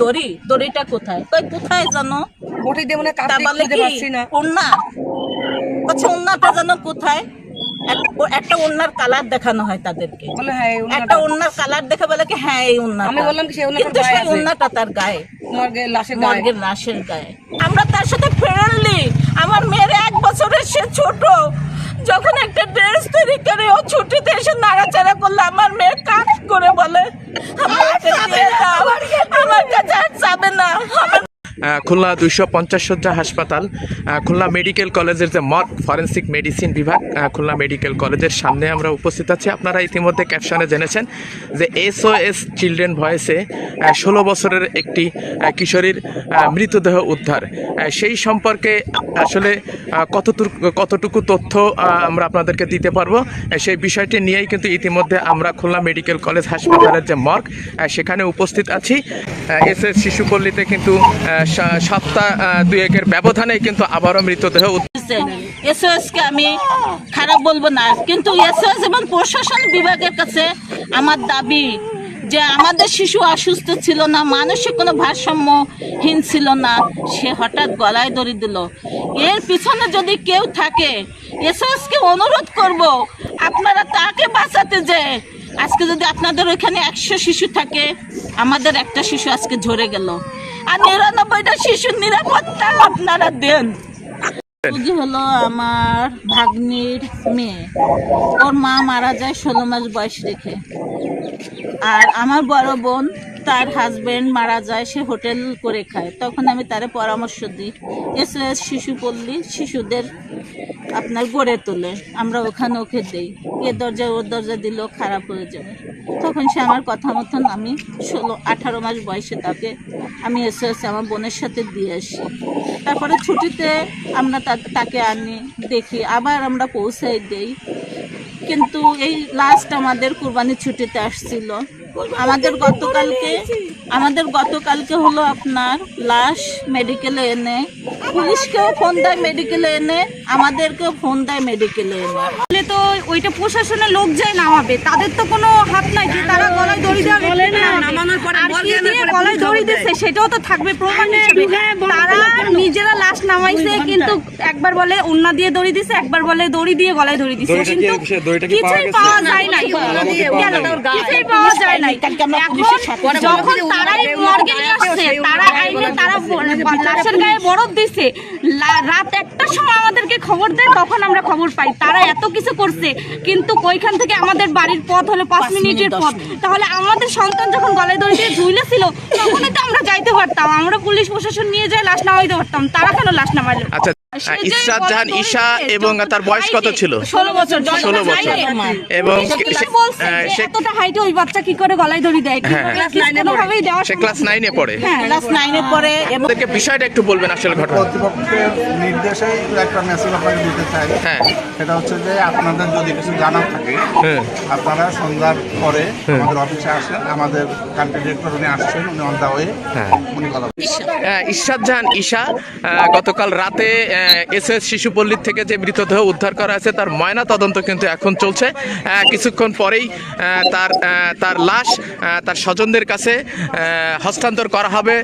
দড়ি দড়িটা কোথায়? কই কোথায় জানো? বটি দিয়ে মানে কাটতে খুঁজে পাচ্ছি না। ওন্না আচ্ছা ওন্নাটা জানো কোথায়? একটা ওন্নার কালার দেখানো হয় তাদেরকে। বলে হ্যাঁ একটা ওন্নার কালার দেখে বলে কি হ্যাঁ এই ওন্না আমি বললাম কি সেই কিন্তু গায়ে সেই। ওন্নাটা তার গায়ে। মর্গে লাশের গায়ে। মর্গের লাশের গায়ে। আমরা তার সাথে ফ্রেন্ডলি। আমার মেয়ের এক বছরের সে ছোট। যখন একটা ড্রেস তৈরি করে ও ছুটিতে এসে নাড়াচাড়া করলে আমার মেয়ে কাজ করে বলে আমাকে দিয়ে দাও আমার কাছে আর যাবে না আমার আহ, খুলনা দুইশো পঞ্চাশ সজ্জা হাসপাতাল খুলনা মেডিকেল কলেজের যে মর্গ ফরেন্সিক মেডিসিন বিভাগ খুলনা মেডিকেল কলেজের সামনে আমরা উপস্থিত আছি। আপনারা ইতিমধ্যে ক্যাপশনে জেনেছেন যে এসওএস চিলড্রেন ভয়েসে ষোলো বছরের একটি কিশোরীর মৃতদেহ উদ্ধার। সেই সম্পর্কে আসলে কতটুকু কতটুকু তথ্য আমরা আপনাদেরকে দিতে পারব? সেই বিষয়টি নিয়েই কিন্তু ইতিমধ্যে আমরা খুলনা মেডিকেল কলেজ হাসপাতালের যে মর্গ সেখানে উপস্থিত আছি। এস এস শিশুপল্লীতে কিন্তু আহ, সা- আহ, দুই একের ব্যবধানে কিন্তু আবারও মৃতদেহ আমি খারাপ বলব না কিন্তু এবং প্রশাসন বিভাগের কাছে আমার দাবি যে আমাদের শিশু অসুস্থ ছিল না মানসিক কোনো ভারসাম্যহীন ছিল না সে হঠাৎ গলায় দড়ি দিল। এর পিছনে যদি কেউ থাকে এসওএস কে অনুরোধ করব আপনারা তাকে বাঁচাতে যে আজকে যদি আপনাদের ওইখানে একশো শিশু থাকে আমাদের একটা শিশু আজকে ঝরে গেল। আর নিরানব্বইটা শিশুর নিরাপত্তা আপনারা দেন। রোগী হলো আমার ভাগ্নির মেয়ে। ওর মা মারা যায় ষোলো মাস বয়স রেখে। আর আমার বড় বোন তার হাজব্যান্ড মারা যায়, সে হোটেল করে খায়। তখন আমি তারে পরামর্শ দিই, এস এস শিশু পল্লী শিশুদের আপনার গড়ে তোলে, আমরা ওখানে ওকে দেই। এ দরজা ওর দরজা দিলেও খারাপ হয়ে যাবে। তখন সে আমার কথা মতন আমি ষোলো, আঠারো মাস বয়সে তাকে আমি এসে এসে আমার বোনের সাথে দিয়ে আসি। তারপরে ছুটিতে আমরা তাকে আনি, দেখি, আবার আমরা পৌঁছাই দেই। কিন্তু এই লাস্ট আমাদের কুরবানির ছুটিতে আসছিল। আমাদের গতকালকে আমাদের গতকালকে হলো আপনার লাশ মেডিকেলে এনে পুলিশকেও ফোন দেয় মেডিকেলে এনে আমাদেরকেও ফোন দেয় মেডিকেলে এনে তাহলে তো ওইটা প্রশাসনের লোক যায় নামাবে তাদের তো কোনো হাত নাই যে তারা গলায় দড়ি দেওয়া বলে না, নামাবে। নামানোর পরে গলায় দড়ি দেয়। দিচ্ছে সেটাও তো থাকবে প্রমাণ হিসেবে তারা নিজেরা লাশ নামাইছে কিন্তু একবার বলে উন্না দিয়ে দড়ি দিছে একবার বলে দড়ি দিয়ে গলায় দড়ি দিছে। কিন্তু কিছুই পাওয়া যায় নাই। কিছুই পাওয়া যায় নাই। যখন তারাই মর্গে নিয়ে আসছে তারা আইনে তারা লাশের গায়ে বরফ দিছে। রাত একটার সময় আমাদেরকে খবর দেয় তখন আমরা খবর পাই। তারা এত কিছু করছে কিন্তু ওইখান থেকে আমাদের বাড়ির পথ হলো পাঁচ মিনিটের পথ। তাহলে আমাদের সন্তান যখন গলায় দড়ি দিয়ে ঝুলে ছিল তখনই তো আমরা যাইতে পারতাম। আমরা পুলিশ প্রশাসন নিয়ে যাই লাশ নামাইতে পারতাম। তারা কেন লাশ নামালো আচ্ছা সে যে ইসরাত গলায় জাহান ঈশা এবং তার বয়স কত ছিল? ষোলো বছর ষোলো বছর। এবং সে সে- বলছে আহ, যে সে এতটা হাইটে ওই বাচ্চা কি করে গলায় দড়ি দেয়? হ্যাঁ। কীভাবে কোনোভাবেই দেওয়া সে ক্লাস নাইনে পড়ে। হ্যাঁ ক্লাস নাইনে পরে আমাদেরকে বিষয়টা একটু বলবেন আসলে ঘটনা। কর্তৃপক্ষের নির্দেশেই একটা মেসেজ আপনাকে দিতে চাই। হ্যাঁ। সেটা হচ্ছে যে আপনাদের যদি কিছু জানার থাকে হ্যাঁ। আপনারা সন্ধ্যার পরে আমাদের অফিসে আসেন। আমাদের কান্ট্রি ডিরেক্টর উনি আসছেন উনি অন দা ওয়ে হ্যাঁ। উনি কথা বলবেন। ইশরাত জাহান ঈশা গতকাল রাতে এস এস শিশুপল্লীর থেকে যে মৃতদেহ উদ্ধার করা আছে তার ময়না তদন্ত কিন্তু এখন চলছে। কিছুক্ষণ পরেই তার তার লাশ তার স্বজনদের কাছে হস্তান্তর করা হবে।